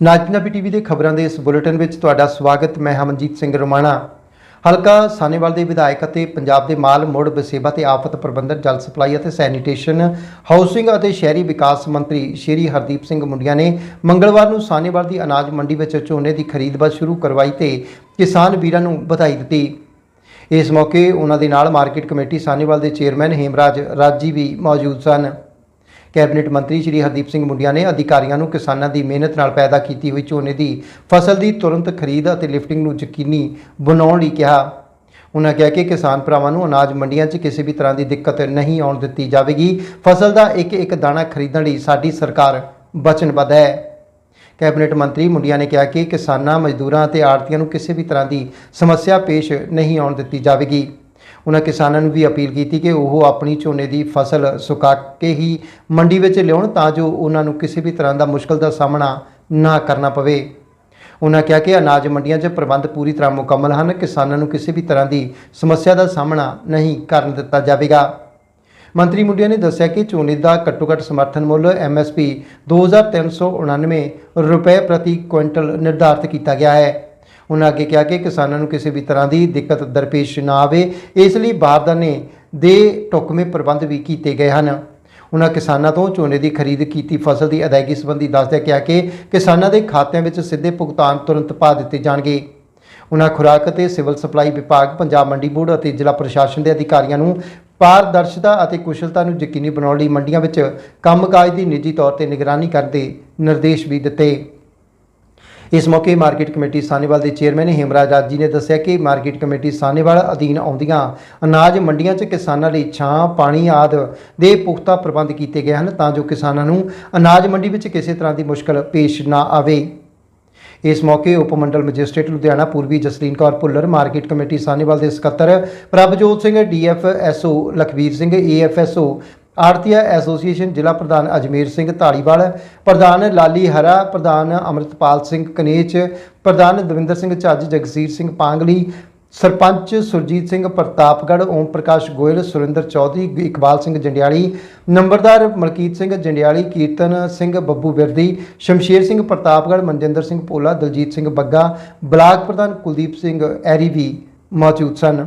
ਨਾਜਨਾਬੀ TV ਦੇ ਖਬਰਾਂ ਦੇ ਇਸ ਬੁਲੇਟਿਨ ਵਿੱਚ ਤੁਹਾਡਾ ਸਵਾਗਤ, ਮੈਂ ਹਮਨਜੀਤ ਸਿੰਘ ਰੋਮਾਣਾ। ਹਲਕਾ ਸਾਨੇਵਾਲ ਦੇ ਵਿਧਾਇਕ ਅਤੇ ਪੰਜਾਬ ਦੇ ਮਾਲ ਮੋੜ ਵਸੇਬਾ ਤੇ ਆਫਤ ਪ੍ਰਬੰਧਨ, ਜਲ ਸਪਲਾਈ ਅਤੇ ਸੈਨੀਟੇਸ਼ਨ, ਹਾਊਸਿੰਗ ਅਤੇ ਸ਼ਹਿਰੀ ਵਿਕਾਸ ਮੰਤਰੀ ਸ਼੍ਰੀ ਹਰਦੀਪ ਸਿੰਘ ਮੁੰਡੀਆਂ ਨੇ ਮੰਗਲਵਾਰ ਨੂੰ ਸਾਨੇਵਾਲ ਦੀ ਅਨਾਜ ਮੰਡੀ ਵਿੱਚ ਝੋਨੇ ਦੀ ਖਰੀਦ ਬਾਅਦ ਸ਼ੁਰੂ ਕਰਵਾਈ ਤੇ ਕਿਸਾਨ ਵੀਰਾਂ ਨੂੰ ਵਧਾਈ ਦਿੱਤੀ। ਇਸ ਮੌਕੇ ਉਹਨਾਂ ਦੇ ਨਾਲ ਮਾਰਕੀਟ ਕਮੇਟੀ ਸਾਨੇਵਾਲ ਦੇ ਚੇਅਰਮੈਨ ਹੇਮਰਾਜ ਰਾਜੀ ਵੀ ਮੌਜੂਦ ਸਨ। ਕੈਬਨਿਟ ਮੰਤਰੀ ਸ਼੍ਰੀ ਹਰਦੀਪ ਸਿੰਘ ਮੁੰਡਿਆ ਨੇ ਅਧਿਕਾਰੀਆਂ ਨੂੰ ਕਿਸਾਨਾਂ ਦੀ ਮਿਹਨਤ ਨਾਲ ਪੈਦਾ ਕੀਤੀ ਹੋਈ ਝੋਨੇ ਦੀ ਫਸਲ ਦੀ ਤੁਰੰਤ ਖਰੀਦ ਅਤੇ ਲਿਫਟਿੰਗ ਨੂੰ ਯਕੀਨੀ ਬਣਾਉਣ ਲਈ ਕਿਹਾ। ਉਹਨਾਂ ਕਿਹਾ ਕਿ ਕਿਸਾਨ ਭਰਾਵਾਂ ਨੂੰ ਅਨਾਜ ਮੰਡੀਆਂ 'ਚ ਕਿਸੇ ਵੀ ਤਰ੍ਹਾਂ ਦੀ ਦਿੱਕਤ ਨਹੀਂ ਆਉਣ ਦਿੱਤੀ ਜਾਵੇਗੀ। ਫਸਲ ਦਾ ਇੱਕ ਇੱਕ ਦਾਣਾ ਖਰੀਦਣ ਲਈ ਸਾਡੀ ਸਰਕਾਰ ਵਚਨਬੱਧ ਹੈ। ਕੈਬਨਿਟ ਮੰਤਰੀ ਮੁੰਡਿਆ ਨੇ ਕਿਹਾ ਕਿ ਕਿਸਾਨਾਂ, ਮਜ਼ਦੂਰਾਂ ਅਤੇ ਆੜਤੀਆਂ ਨੂੰ ਕਿਸੇ ਵੀ ਤਰ੍ਹਾਂ ਦੀ ਸਮੱਸਿਆ ਪੇਸ਼ ਨਹੀਂ ਆਉਣ ਦਿੱਤੀ ਜਾਵੇਗੀ। ਉਹਨਾਂ ਕਿਸਾਨਾਂ ਨੂੰ ਵੀ ਅਪੀਲ ਕੀਤੀ ਕਿ ਉਹ ਆਪਣੀ ਝੋਨੇ ਦੀ ਫਸਲ ਸੁਕਾ ਕੇ ਹੀ ਮੰਡੀ ਵਿੱਚ ਲਿਆਉਣ ਤਾਂ ਜੋ ਉਹਨਾਂ ਨੂੰ ਕਿਸੇ ਵੀ ਤਰ੍ਹਾਂ ਦਾ ਮੁਸ਼ਕਲ ਦਾ ਸਾਹਮਣਾ ਨਾ ਕਰਨਾ ਪਵੇ। ਉਹਨਾਂ ਕਿਹਾ ਕਿ ਅਨਾਜ ਮੰਡੀਆਂ 'ਚ ਪ੍ਰਬੰਧ ਪੂਰੀ ਤਰ੍ਹਾਂ ਮੁਕੰਮਲ ਹਨ। ਕਿਸਾਨਾਂ ਨੂੰ ਕਿਸੇ ਵੀ ਤਰ੍ਹਾਂ ਦੀ ਸਮੱਸਿਆ ਦਾ ਸਾਹਮਣਾ ਨਹੀਂ ਕਰਨ ਦਿੱਤਾ ਜਾਵੇਗਾ। ਮੰਤਰੀ ਮੁੰਡਿਆ ਨੇ ਦੱਸਿਆ ਕਿ ਝੋਨੇ ਦਾ ਘੱਟੋ-ਘੱਟ ਸਮਰਥਨ ਮੁੱਲ ਐਮਐਸਪੀ 2399 ਰੁਪਏ ਪ੍ਰਤੀ ਕੁਇੰਟਲ ਨਿਰਧਾਰਤ ਕੀਤਾ ਗਿਆ ਹੈ। ਉਹਨਾਂ ਅੱਗੇ ਕਿਹਾ ਕਿ ਕਿਸਾਨਾਂ ਨੂੰ ਕਿਸੇ ਵੀ ਤਰ੍ਹਾਂ ਦੀ ਦਿੱਕਤ, ਦਰਪੇਸ਼ ਨਾ ਆਵੇ। ਇਸ ਲਈ ਬਾਰਦਾਨੇ ਦੇ ਟੁਕਮੇ ਪ੍ਰਬੰਧ ਵੀ ਕੀਤੇ ਗਏ ਹਨ। ਉਹਨਾਂ ਕਿਸਾਨਾਂ ਤੋਂ ਝੋਨੇ ਦੀ ਖਰੀਦ ਕੀਤੀ ਫਸਲ ਦੀ ਅਦਾਇਗੀ ਸੰਬੰਧੀ ਦੱਸਦਿਆਂ ਕਿਹਾ ਕਿ ਕਿਸਾਨਾਂ ਦੇ ਖਾਤਿਆਂ ਵਿੱਚ ਸਿੱਧੇ ਭੁਗਤਾਨ ਤੁਰੰਤ ਪਾ ਦਿੱਤੇ ਜਾਣਗੇ। ਉਹਨਾਂ ਖੁਰਾਕ ਅਤੇ ਸਿਵਲ ਸਪਲਾਈ ਵਿਭਾਗ, ਪੰਜਾਬ ਮੰਡੀ ਬੋਰਡ ਅਤੇ ਜ਼ਿਲ੍ਹਾ ਪ੍ਰਸ਼ਾਸਨ ਦੇ ਅਧਿਕਾਰੀਆਂ ਨੂੰ ਪਾਰਦਰਸ਼ਤਾ ਅਤੇ ਕੁਸ਼ਲਤਾ ਨੂੰ ਯਕੀਨੀ ਬਣਾਉਣ ਲਈ ਮੰਡੀਆਂ ਵਿੱਚ ਕੰਮਕਾਜ ਦੀ ਨਿੱਜੀ ਤੌਰ ਤੇ ਨਿਗਰਾਨੀ ਕਰਨ ਦੇ ਨਿਰਦੇਸ਼ ਵੀ ਦਿੱਤੇ। ਇਸ ਮੌਕੇ ਮਾਰਕੀਟ ਕਮੇਟੀ ਸਾਨੇਵਾਲ ਦੇ ਚੇਅਰਮੈਨ ਹੇਮਰਾਜ ਰਾਜ ਜੀ ਨੇ ਦੱਸਿਆ ਕਿ ਮਾਰਕੀਟ ਕਮੇਟੀ ਸਾਨੇਵਾਲ ਅਧੀਨ ਆਉਂਦੀਆਂ ਅਨਾਜ ਮੰਡੀਆਂ 'ਚ ਕਿਸਾਨਾਂ ਲਈ ਛਾਂ, ਪਾਣੀ ਆਦਿ ਦੇ ਪੁਖਤਾ ਪ੍ਰਬੰਧ ਕੀਤੇ ਗਏ ਹਨ ਤਾਂ ਜੋ ਕਿਸਾਨਾਂ ਨੂੰ ਅਨਾਜ ਮੰਡੀ ਵਿੱਚ ਕਿਸੇ ਤਰ੍ਹਾਂ ਦੀ ਮੁਸ਼ਕਲ ਪੇਸ਼ ਨਾ ਆਵੇ। ਇਸ ਮੌਕੇ ਉਪ ਮੰਡਲ ਮੈਜਿਸਟ੍ਰੇਟ ਲੁਧਿਆਣਾ ਪੂਰਬੀ ਜਸਲੀਨ ਕੌਰ ਭੁੱਲਰ, ਮਾਰਕੀਟ ਕਮੇਟੀ ਸਾਨੇਵਾਲ ਦੇ ਸਕੱਤਰ ਪ੍ਰਭਜੋਤ ਸਿੰਘ ਡੀਐਫਐਸਓ ਲਖਵੀਰ ਸਿੰਘ ਏਐਫਐਸਓ ਆੜਤੀਆ ਐਸੋਸੀਏਸ਼ਨ ਜ਼ਿਲ੍ਹਾ ਪ੍ਰਧਾਨ ਅਜਮੇਰ ਸਿੰਘ ਧਾਲੀਵਾਲ, ਪ੍ਰਧਾਨ ਲਾਲੀ ਹਰਾ, ਪ੍ਰਧਾਨ ਅਮਰਿਤਪਾਲ ਸਿੰਘ ਕਨੇਚ ਪ੍ਰਧਾਨ ਦਵਿੰਦਰ ਸਿੰਘ ਝੱਜ ਜਗਸੀਰ ਸਿੰਘ ਪਾਂਗਲੀ, ਸਰਪੰਚ ਸੁਰਜੀਤ ਸਿੰਘ ਪ੍ਰਤਾਪਗੜ੍ਹ, ਓਮ ਪ੍ਰਕਾਸ਼ ਗੋਇਲ, ਸੁਰਿੰਦਰ ਚੌਧਰੀ, ਇਕਬਾਲ ਸਿੰਘ ਜੰਡਿਆਲੀ, ਨੰਬਰਦਾਰ ਮਲਕੀਤ ਸਿੰਘ ਜੰਡਿਆਲੀ, ਕੀਰਤਨ ਸਿੰਘ ਬੱਬੂ ਵਿਰਦੀ, ਸ਼ਮਸ਼ੀਰ ਸਿੰਘ ਪ੍ਰਤਾਪਗੜ੍ਹ, ਮਨਜਿੰਦਰ ਸਿੰਘ ਭੋਲਾ, ਦਲਜੀਤ ਸਿੰਘ ਬੱਗਾ, ਬਲਾਕ ਪ੍ਰਧਾਨ ਕੁਲਦੀਪ ਸਿੰਘ ਐਰੀ ਵੀ ਮੌਜੂਦ ਸਨ।